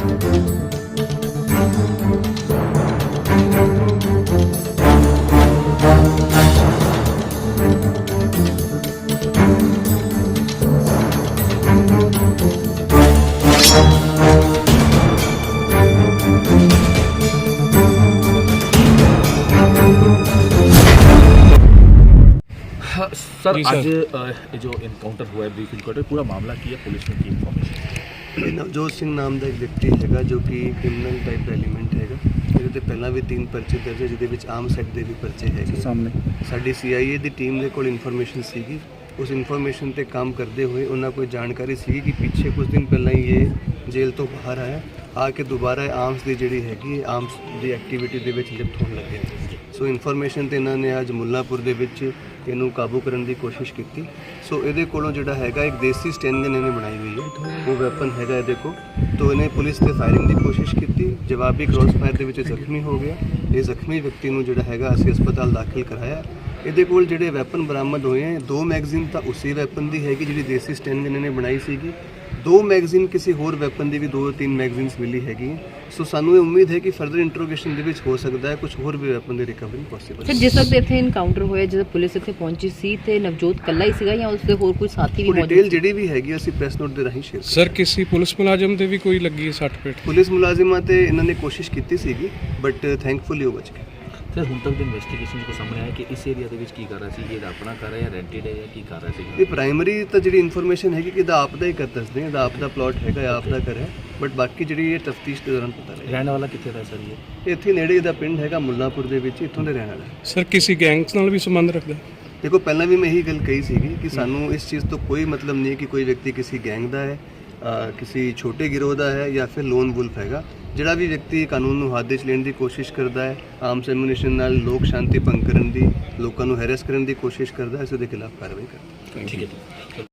हाँ, सर आज जो इनकाउंटर हुआ है ब्रीफ इनकाउंटर पूरा मामला की है पुलिस ने की इन्फॉर्मेशन ਨਵਜੋਤ ਸਿੰਘ ਨਾਮ ਦਾ ਇੱਕ ਵਿਅਕਤੀ ਹੈਗਾ ਜੋ ਕਿ ਕ੍ਰਿਮੀਨਲ ਟਾਈਪ ਐਲੀਮੈਂਟ ਹੈਗਾ ਇਹਦੇ ਤੇ ਪਹਿਲਾਂ ਵੀ ਤਿੰਨ ਪਰਚੇ ਦਰਜ ਹੈ ਜਿਹਦੇ ਵਿੱਚ ਆਮ ਸੈਕਟ ਦੇ ਵੀ ਪਰਚੇ ਹੈਗੇ ਸਾਹਮਣੇ। ਸਾਡੀ ਸੀਆਈਏ ਦੀ ਟੀਮ ਦੇ ਕੋਲ ਇਨਫੋਰਮੇਸ਼ਨ ਸੀਗੀ। ਉਸ ਇਨਫੋਰਮੇਸ਼ਨ ਤੇ ਕੰਮ ਕਰਦੇ ਹੋਏ ਉਹਨਾਂ ਕੋਈ ਜਾਣਕਾਰੀ ਸੀਗੀ ਕਿ ਪਿੱਛੇ ਕੁਝ ਦਿਨ ਪਹਿਲਾਂ ਹੀ ਇਹ ਜੇਲ੍ਹ ਤੋਂ ਬਾਹਰ ਆਇਆ। ਆ ਕੇ ਦੁਬਾਰਾ ਆਰਮਸ ਦੀ ਜਿਹੜੀ ਹੈਗੀ ਆਰਮਸ ਦੀ ਐਕਟੀਵਿਟੀ ਦੇ ਵਿੱਚ ਲਿਪਤ ਹੋਣ ਲੱਗੇ ਸੋ ਇਨਫੋਰਮੇਸ਼ਨ ਤੇ ਇਹਨਾਂ ਨੇ ਅੱਜ ਮੁੱਲਾਪੁਰ ਦੇ ਵਿੱਚ ਇਹਨੂੰ ਕਾਬੂ ਕਰਨ ਦੀ ਕੋਸ਼ਿਸ਼ ਕੀਤੀ। ਸੋ ਇਹਦੇ ਕੋਲੋਂ ਜਿਹੜਾ ਹੈਗਾ, ਇੱਕ ਦੇਸੀ ਸਟੈਂਡ ਇਹਨੇ ਬਣਾਈ ਹੋਈ ਹੈ। ਉਹ ਵੈਪਨ ਹੈਗਾ ਇਹਦੇ ਕੋਲ। ਤੋਂ ਇਹਨੇ ਪੁਲਿਸ ਤੇ ਫਾਇਰਿੰਗ ਦੀ ਕੋਸ਼ਿਸ਼ ਕੀਤੀ। ਜਵਾਬੀ ਕ੍ਰੋਸ ਫਾਇਰ ਦੇ ਵਿੱਚ ਜ਼ਖਮੀ ਹੋ ਗਿਆ। ਇਹ ਜ਼ਖਮੀ ਵਿਅਕਤੀ ਨੂੰ ਜਿਹੜਾ ਹੈਗਾ, ਅਸੀਂ ਹਸਪਤਾਲ ਦਾਖਲ ਕਰਾਇਆ। ਇਹਦੇ ਕੋਲ ਜਿਹੜੇ ਵੈਪਨ ਬਰਾਮਦ ਹੋਏ ਹੈ ਦੋ ਮੈਗਜ਼ੀਨ ਤਾਂ ਉਸੇ ਵੈਪਨ ਦੀ ਹੈਗੀ ਜਿਹੜੀ ਦੇਸੀ ਸਟੈਂਡ ਇਹਨਾਂ ਨੇ ਬਣਾਈ ਸੀਗੀ। ਦੋ ਮੈਗਜ਼ੀਨ ਕਿਸੇ ਹੋਰ ਵੈਪਨ ਦੀ ਵੀ ਦੋ ਤਿੰਨ ਮੈਗਜ਼ੀਨਸ ਮਿਲੀ ਹੈਗੀ। ਹੈ। ਸੋ ਸਾਨੂੰ ਇਹ ਉਮੀਦ ਹੈ ਕਿ ਫਰਦਰ ਇੰਟਰੋਗੇਸ਼ਨ ਦੇ ਵਿੱਚ ਹੋ ਸਕਦਾ ਹੈ ਕੁਝ ਹੋਰ ਵੀ ਵੈਪਨ ਦੀ ਰਿਕਵਰੀ ਪੋਸੀਬਲ ਸਰ ਜਿਸ ਵਕਤ ਇੱਥੇ ਇਨਕਾਊਂਟਰ ਹੋਇਆ ਜਦੋਂ ਪੁਲਿਸ ਇੱਥੇ ਪਹੁੰਚੀ ਸੀ ਤੇ ਨਵਜੋਤ ਕੱਲਾ ਹੀ ਸੀਗਾ ਜਾਂ ਉਸਦੇ ਹੋਰ ਕੋਈ ਸਾਥੀ ਵੀ ਮੌਜੂਦ ਡਿਟੇਲ ਜਿਹੜੀ ਵੀ ਹੈਗੀ ਅਸੀਂ ਪ੍ਰੈਸ ਨੋਟ ਦੇ ਰਾਹੀਂ ਸ਼ੇਅਰ ਸਰ ਕਿਸੇ ਪੁਲਿਸ ਮੁਲਾਜ਼ਮ ਦੇ ਵੀ ਕੋਈ ਲੱਗੀ ਹੈ ਸੱਟ ਪੇਟ ਪੁਲਿਸ ਮੁਲਾਜ਼ਮਾਂ ਤੇ ਇਹਨਾਂ ਨੇ ਕੋਸ਼ਿਸ਼ ਕੀਤੀ ਸੀਗੀ ਬਟ ਥੈਂਕਫੁਲੀ ਉਹ ਬਚ ਗਏ। ਸਰ ਹੁਣ ਤੱਕ ਦੀ ਇਨਵੈਸਟੀਗੇਸ਼ਨ ਕੋ ਸਾਹਮਣੇ ਆਇਆ ਕਿ ਇਸ ਏਰੀਆ ਦੇ ਵਿੱਚ ਕੀ ਕਰ ਰਿਹਾ ਸੀ ਇਹ ਇਹਦਾ ਆਪਣਾ ਕਰ ਰਿਹਾ ਜਾਂ ਰੈਂਟਡ ਹੈ ਜਾਂ ਕੀ ਕਰ ਰਿਹਾ ਸੀ ਇਹ ਪ੍ਰਾਇਮਰੀ ਤਾਂ ਜਿਹੜੀ ਇਨਫੋਰਮੇਸ਼ਨ ਹੈਗੀ ਕਿ ਇਹਦਾ ਆਪ ਦਾ ਹੀ ਕਰ ਦੱਸਦੇ ਹਾਂ ਇਹਦਾ ਆਪ ਦਾ ਪਲਾਟ ਹੈਗਾ ਆਪ ਦਾ ਕਰ ਹੈ ਬਟ ਬਾਕੀ ਜਿਹੜੀ ਇਹ ਤਫਤੀਸ਼ ਦੇ ਦੌਰਾਨ ਪਤਾ ਲੱਗੇਗਾ ਰਹਿਣ ਵਾਲਾ ਕਿੱਥੇ ਦਾ ਸਰ ਇਹ? ਇੱਥੇ ਨੇੜੇ ਦਾ ਪਿੰਡ ਹੈਗਾ ਮੁੱਲਾਪੁਰ ਦੇ ਵਿੱਚ ਇੱਥੋਂ ਦੇ ਰਹਿਣ ਵਾਲਾ। ਹੈ। ਸਰ ਕਿਸੇ ਗੈਂਗਸ ਨਾਲ ਵੀ ਸੰਬੰਧ ਰੱਖਦਾ? ਹੈ? ਦੇਖੋ ਪਹਿਲਾਂ ਵੀ ਮੈਂ ਇਹੀ ਗੱਲ ਕਹੀ ਸੀਗੀ ਕਿ ਸਾਨੂੰ ਇਸ ਚੀਜ਼ ਤੋਂ ਕੋਈ ਮਤਲਬ ਨਹੀਂ ਕਿ ਕੋਈ ਵਿਅਕਤੀ ਕਿਸੇ ਗੈਂਗ ਦਾ ਹੈ ਅ, ਕਿਸੇ ਛੋਟੇ ਗਿਰੋਹ ਦਾ ਹੈ ਜਾਂ ਫਿਰ ਲੋਨ ਵੁਲਫ ਹੈਗਾ। ਜਿਹੜਾ ਵੀ ਵਿਅਕਤੀ ਕਾਨੂੰਨ ਨੂੰ ਹੱਥ ਵਿੱਚ ਲੈਣ ਦੀ ਕੋਸ਼ਿਸ਼ ਕਰਦਾ ਹੈ ਆਮ ਸੈਮੂਨੇਸ਼ਨ ਨਾਲ ਲੋਕ ਸ਼ਾਂਤੀ ਭੰਗ ਕਰਨ ਦੀ ਲੋਕਾਂ ਨੂੰ ਹੈਰੈਸ ਕਰਨ ਦੀ ਕੋਸ਼ਿਸ਼ ਕਰਦਾ ਹੈ ਇਸ ਦੇ ਖਿਲਾਫ ਕਾਰਵਾਈ ਕਰਦਾ ਹੈ। ਠੀਕ ਹੈ